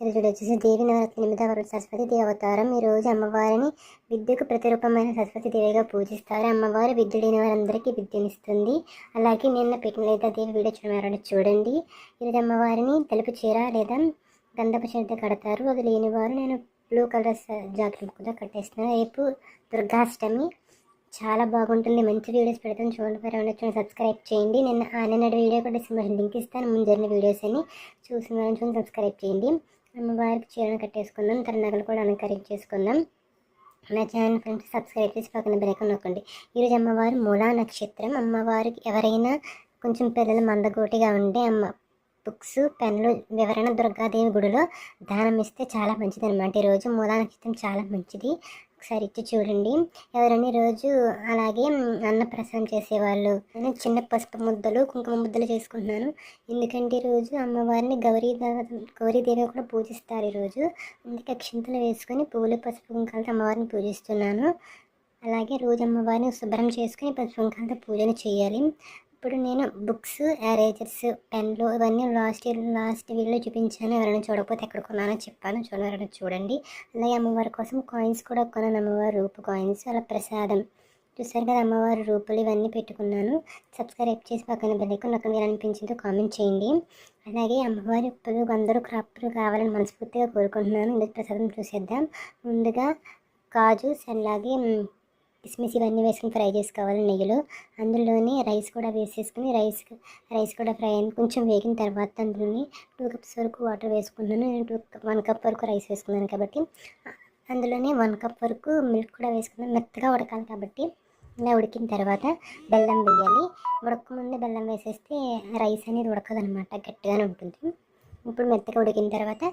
చంద్రుడు వచ్చేసి దేవి నవరత్న ఎనిమిదవ రోజు సరస్వతి దేవి అవతారం. ఈ రోజు అమ్మవారిని విద్యకు ప్రతిరూపమైన సరస్వతి దేవిగా పూజిస్తారు. అమ్మవారు విద్య లేని వారందరికీ విద్యనిస్తుంది. అలాగే నిన్న పెట్టిన లేదా దేవి వీడియో చూడమని చూడండి. ఈరోజు అమ్మవారిని తెలుపు చీర లేదా గంధపు చీరతో కడతారు. అది లేని వారు నేను బ్లూ కలర్ జాకెట్ కూడా కట్టేస్తున్నాను రేపు దుర్గాష్టమి. చాలా బాగుంటుంది. మంచి వీడియోస్ పెడతాను. చూడండి ఫర్ చూడండి సబ్స్క్రైబ్ చేయండి. నేను ఆ వీడియో కూడా డిస్క్రిప్షన్ లింక్ ఇస్తాను. ముందు జరిగిన వీడియోస్ అని చూసిన వాళ్ళని సబ్స్క్రైబ్ చేయండి. అమ్మవారికి చీరను కట్టేసుకుందాం తన నగలు కూడా అలంకరించేసుకుందాం. నా ఛానల్ ఫ్రెండ్స్ సబ్స్క్రైబ్ చేసి పక్కన బ్రేకం నొక్కండి. ఈరోజు అమ్మవారు మూలా నక్షత్రం. అమ్మవారికి ఎవరైనా కొంచెం పిల్లలు మందగోటిగా ఉంటే అమ్మ బుక్స్ పెన్లు వివరణ దుర్గాదేవి గుడిలో దానం ఇస్తే చాలా మంచిది అనమాట ఈరోజు మూలా నక్షత్రం చాలా మంచిది. ఒకసారి ఇచ్చి చూడండి. ఎవరైనా రోజు అలాగే అన్నప్రసాదం చేసేవాళ్ళు. నేను చిన్న పసుపు ముద్దలు కుంకుమ ముద్దలు చేసుకుంటున్నాను. ఎందుకంటే ఈరోజు అమ్మవారిని గౌరీ గౌరీదేవి కూడా పూజిస్తారు ఈరోజు. అందుకే క్షింతలు వేసుకొని పువ్వులు పసుపు కుంకాలతో అమ్మవారిని పూజిస్తున్నాను. అలాగే రోజు అమ్మవారిని శుభ్రం చేసుకుని పసుపు కుంకాలతో పూజను చేయాలి. ఇప్పుడు నేను బుక్స్ ఎరేజర్స్ పెన్లు ఇవన్నీ లాస్ట్ ఇయర్ లాస్ట్ వీడియోలో చూపించాను. ఎవరైనా చూడకపోతే ఎక్కడ కొన్నానో చెప్పాను. చూడండి చూడండి. అలాగే అమ్మవారి కోసం కాయిన్స్ కూడా కొన్నాను. అమ్మవారి రూపు కాయిన్స్ అలా ప్రసాదం. చూసారు కదా అమ్మవారి రూపులు ఇవన్నీ పెట్టుకున్నాను. సబ్స్క్రైబ్ చేసి పక్కన బెల్లైకన్ నాకు మీరు అనిపించిందో కామెంట్ చేయండి. అలాగే అమ్మవారి ఉప్పులు అందరూ క్రాప్లు కావాలని మనస్ఫూర్తిగా కోరుకుంటున్నాను. ఇందుకు ప్రసాదం చూసేద్దాం. ముందుగా కాజు అలాగే కిస్మిస్ ఇవన్నీ వేసుకుని ఫ్రై చేసుకోవాలి నెయ్యిలో. అందులోనే రైస్ కూడా వేసేసుకుని రైస్ రైస్ కూడా ఫ్రై అయింది కొంచెం వేగిన తర్వాత అందులోని టూ కప్స్ వరకు వాటర్ వేసుకున్నాను నేను టూ వన్ కప్ వరకు రైస్ వేసుకున్నాను కాబట్టి. అందులోనే వన్ కప్ వరకు మిల్క్ కూడా వేసుకున్నాను. మెత్తగా ఉడకాలి కాబట్టి ఇలా ఉడికిన తర్వాత బెల్లం వేయాలి. ఉడకముందే బెల్లం వేసేస్తే రైస్ అనేది ఉడకదనమాట గట్టిగానే ఉంటుంది. ఇప్పుడు మెత్తగా ఉడికిన తర్వాత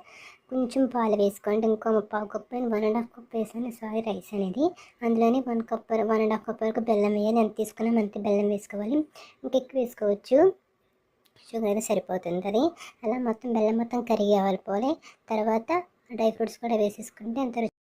కొంచెం పాలు వేసుకోండి. ఇంకో పావు cup one and half cup వేసాను. సారీ రైస్ అనేది. అందులోనే one cup one and half cup వరకు బెల్లం వేయాలి. ఎంత తీసుకున్నాం అంత బెల్లం వేసుకోవాలి. ఇంకెక్కువ వేసుకోవచ్చు. షుగర్ అయితే సరిపోతుంది అది. అలా మొత్తం బెల్లం మొత్తం కరిగి అవ్వాలి పోలే. తర్వాత డ్రై ఫ్రూట్స్ కూడా వేసేసుకుంటే అంత